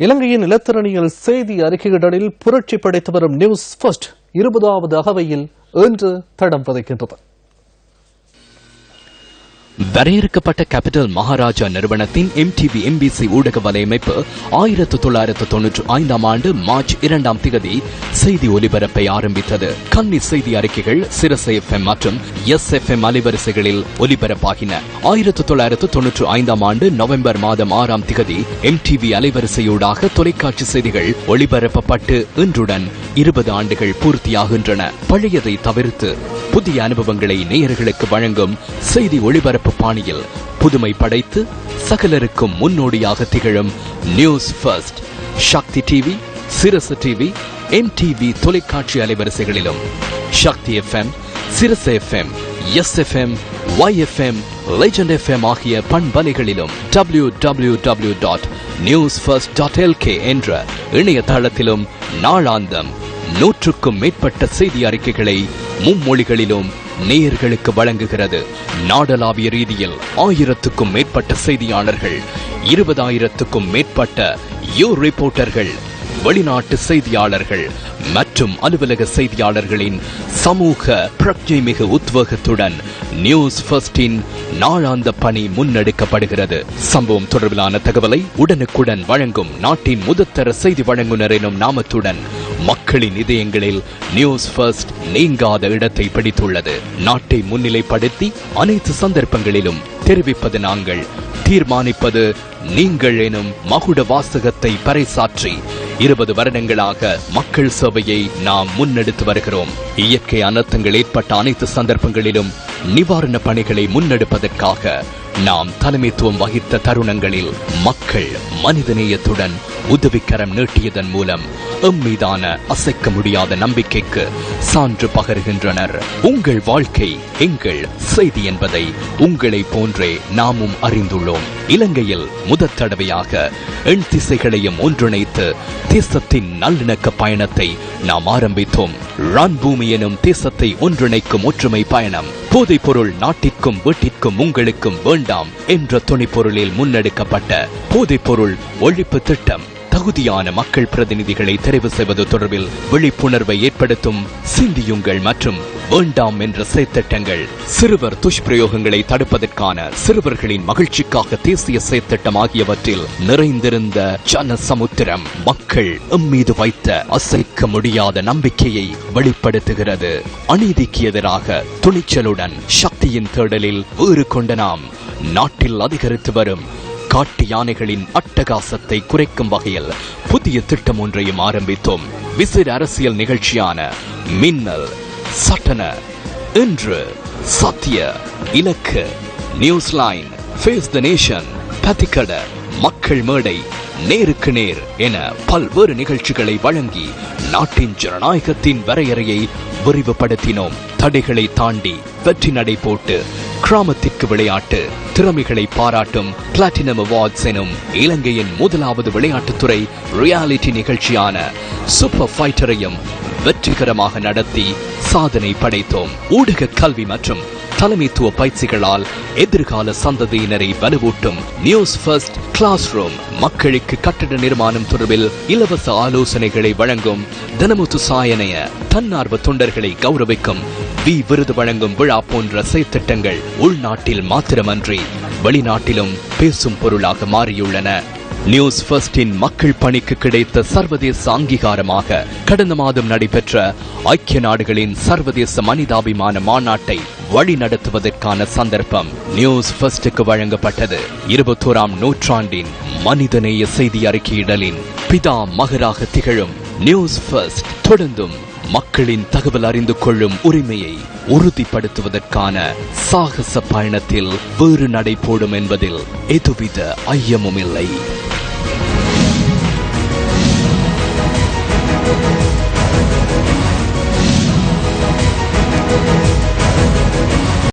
இலங்கையின் இலத்திரனியல் செய்தி அறிக்கையிடலில் புரட்சி படைத்து வரும் நியூஸ் ஃபர்ஸ்ட் இருபதாவது அகவையில் இன்று தடம் பதிக்கின்றது வரையறுக்கப்பட்ட கேபிட்டல் மகாராஜா நிறுவனத்தின் எம்டிவி எம்பிசி ஊடக வலையமைப்பு ஆயிரத்து தொள்ளாயிரத்து தொன்னூற்று ஐந்தாம் ஆண்டு மார்ச் இரண்டாம் திகதி செய்தி ஒலிபரப்பை ஆரம்பித்தது. கன்னி செய்தி அறிக்கைகள் சிரசை எஃப்எம் மற்றும் எஸ் எஃப் எம் அலைவரிசைகளில் ஒலிபரப்பாகின. ஆயிரத்து தொள்ளாயிரத்து தொன்னூற்று ஐந்தாம் ஆண்டு நவம்பர் மாதம் ஆறாம் திகதி எம்டிவி அலைவரிசையூடாக தொலைக்காட்சி செய்திகள் ஒளிபரப்பப்பட்டு இன்றுடன் இருபது ஆண்டுகள் பூர்த்தியாகின்றன. பழையதை தவிர்த்து புதிய அனுபவங்களை நேயர்களுக்கு வழங்கும் செய்தி ஒளிபரப்பு பாணியில் புதுமை படைத்து சகலருக்கும் முன்னோடியாக திகழும் News First Shakthi TV Sirasa TV M TV தொலைக்காட்சி அலைவரிசைகளிலும் Shakthi FM Sirasa FM S FM Y FM Legend FM ஆகிய பண்பலைகளிலும் W W W dot News First dot LK என்ற இணையதளத்திலும் நாளாந்தம் நூற்றுக்கும் மேற்பட்ட செய்தி அறிக்கைகளை மும்மொழிகளிலும் நேயர்களுக்கு வழங்குகிறது. நாடளாவிய ரீதியில் ஆயிரத்துக்கும் மேற்பட்ட செய்தியாளர்கள் இருபதாயிரத்துக்கும் மேற்பட்ட யூ ரிப்போர்ட்டர்கள் வெளிநாட்டு செய்தியாளர்கள் மற்றும் அலுவலக செய்தியாளர்களின் சமூக பிரக்ஞை மிகு உத்வேகத்துடன் நியூஸ் ஃபர்ஸ்டின் நாளாந்த பணி முன்னெடுக்கப்படுகிறது. சம்பவம் தொடர்பிலான தகவலை உடனுக்குடன் வழங்கும் நாட்டின் முதத்தர செய்தி வழங்குனர் எனும் நாமத்துடன் மக்களின் இதயங்களில் நியூஸ் ஃபர்ஸ்ட் நீங்காத இடத்தை பிடித்துள்ளது. நாட்டை முன்னிலைப்படுத்தி அனைத்து சந்தர்ப்பங்களிலும் தெரிவிப்பது நாங்கள் தீர்மானிப்பது நீங்கள் எனும் மகுட வாசகத்தை பறைசாற்றி இருபது வருடங்களாக மக்கள் சேவையை நாம் முன்னெடுத்து வருகிறோம். இயற்கை அனர்த்தங்கள் ஏற்பட்ட அனைத்து சந்தர்ப்பங்களிலும் நிவாரண பணிகளை முன்னெடுப்பதற்காக நாம் தலைமைத்துவம் வகித்த தருணங்களில் மக்கள் மனிதநேயத்துடன் உதவிக்கரம் நீட்டியதன் மூலம் எம் மீதான அசைக்க முடியாத நம்பிக்கைக்கு சான்று பகருகின்றனர். உங்கள் வாழ்க்கை எங்கள் செய்தி என்பதை உங்களை போன்றே நாமும் அறிந்துள்ளோம். இலங்கையில் முதற் தடவையாக எண் திசைகளையும் ஒன்றிணைத்து தேசத்தின் நல்லிணக்க பயணத்தை நாம் ஆரம்பித்தோம். ரன் பூமி எனும் தேசத்தை ஒன்றிணைக்கும் ஒற்றுமை பயணம் போதைப் பொருள் நாட்டிற்கும் வீட்டிற்கும் உங்களுக்கும் வேண்டாம் என்ற துணைப்பொருளில் முன்னெடுக்கப்பட்ட போதைப் பொருள் ஒழிப்பு திட்டம். தகுதியான மக்கள் பிரதிநிதிகளை தெரிவு செய்வது தொடர்பில் விழிப்புணர்வை ஏற்படுத்தும் சிந்தியுங்கள் மற்றும் வேண்டாம் என்ற செயற்திட்டங்கள். சிறுவர் துஷ்பிரயோகங்களை தடுப்பதற்கான சிறுவர்களின் மகிழ்ச்சிக்காக தேசிய செயற்திட்டம் ஆகியவற்றில் நிறைந்திருந்த ஜன சமுத்திரம் மக்கள் எம்மீது வைத்த அசைக்க முடியாத நம்பிக்கையை வெளிப்படுத்துகிறது. அநீதிக்கு எதிராக துணிச்சலுடன் சக்தியின் தேடலில் வேறு கொண்ட நாம் நாட்டில் அதிகரித்து வரும் காட்டு யானைகளின் அட்டகாசத்தை குறைக்கும் வகையில் புதிய திட்டம் ஒன்றையும் ஆரம்பித்தோம். விசிற அரசியல் நிகழ்ச்சியான மின்னல் சட்டன இன்று சத்திய இலக்கு news line face the nation பத்திக்கட மக்கள் மேடை நேருக்கு நேர் என பல்வேறு நிகழ்ச்சிகளை வழங்கி நாட்டின் ஜனநாயகத்தின் வரையறையை விரிவுபடுத்தினோம். தடைகளை தாண்டி வெற்றி நடை போட்டு கிராமத்திற்கு விளையாட்டு. திறமைகளை பாராட்டும் பிளாட்டினம் அவார்ட்ஸ் எனும் இலங்கையின் முதலாவது விளையாட்டுத்துறை ரியாலிட்டி நிகழ்ச்சியான சூப்பர் ஃபைட்டரையும் வெற்றிகரமாக நடத்தி சாதனை படைத்தோம். ஊடக கல்வி மற்றும் தலைமைத்துவ பயிற்சிகளால் எதிர்கால சந்ததியினரை வலுவூட்டும் நியூஸ் ஃபர்ஸ்ட் கிளாஸ் ரூம் மக்களுக்கு கட்டட நிர்மாணம் தொடர்பில் இலவச ஆலோசனைகளை வழங்கும் தனமுத்து சாயனைய தன்னார்வ தொண்டர்களை கௌரவிக்கும் வி விருது வழங்கும் விழா போன்ற செயற்திட்டங்கள் உள்நாட்டில் மாத்திரமன்றி வெளிநாட்டிலும் பேசும் பொருளாக மாறியுள்ளன. நியூஸ் ஃபர்ஸ்டின் மக்கள் பணிக்கு கிடைத்த சர்வதேச அங்கீகாரமாக கடந்த மாதம் நடைபெற்ற ஐக்கிய நாடுகளின் சர்வதேச மனிதாபிமான மாநாட்டை வழி நடத்துவதற்கான சந்தர்ப்பம் நியூஸ் ஃபர்ஸ்டுக்கு வழங்கப்பட்டது. இருபத்தோராம் நூற்றாண்டின் மனிதநேய செய்தி அறிக்கையிடலின் பிதா மகராக திகழும் நியூஸ் ஃபர்ஸ்ட். தொடர்ந்தும் மக்களின் தகவல் அறிந்து கொள்ளும் உரிமையை உறுதிப்படுத்துவதற்கான சாகச பயணத்தில் வேறு நடை போடும் என்பதில் எதுவித ஐயமும் இல்லை.